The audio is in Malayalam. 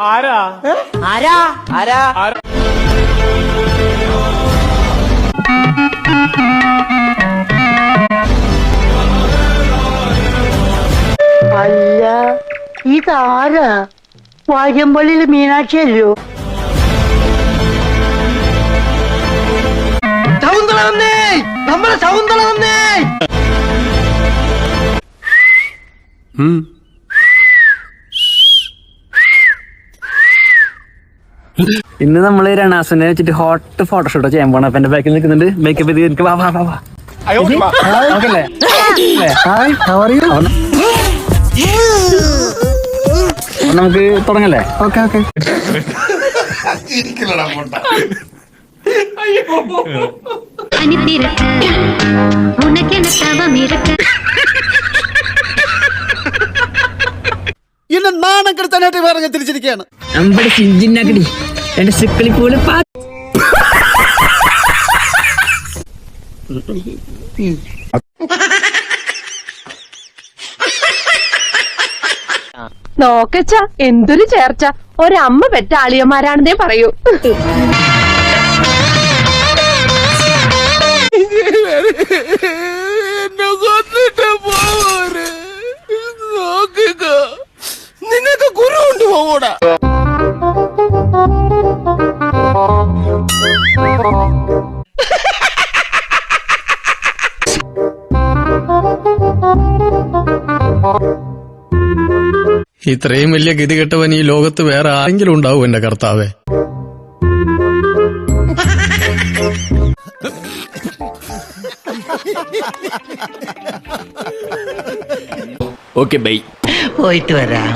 ആരാ? ആരാ? ആരാ? അല്ല ഇതാരാ? വാര്യമ്പള്ളിയിൽ മീനാക്ഷിയല്ലോ ശകുന്തള വന്നേ! നമ്മുടെ ശകുന്തള വന്നേ! ഇന്ന് നമ്മൾ രണാസിനെ വെച്ചിട്ട് ഹോട്ട് ഫോട്ടോഷൂട്ട് ചെയ്യാൻ പോണം എന്റെ ബാക്കിൽ നിൽക്കുന്നുണ്ട്. മേക്കപ്പ് ചെയ്ത് എനിക്ക് വാ വാ വാ ഹായ് നമുക്ക് തുടങ്ങല്ലേ? ഓക്കെ ഓക്കെ അനിത്തിരക്ക്. ഉണക്കെന തവമിരക്ക്. എന്റെ നാണം കെടുത്താനായിട്ട് പറഞ്ഞ് തിരിച്ചിരിക്കുകയാണ്. നോക്കച്ച എന്തൊരു ചേർച്ച. ഒരമ്മ പെറ്റാളിയന്മാരാണെന്നേ പറയൂ. കൊണ്ട് ഇത്രയും വലിയ ഗതികെട്ടവൻ ഈ ലോകത്ത് വേറെ ആരെങ്കിലും ഉണ്ടാവും എന്റെ കർത്താവേ. പോയിട്ട് വരാം.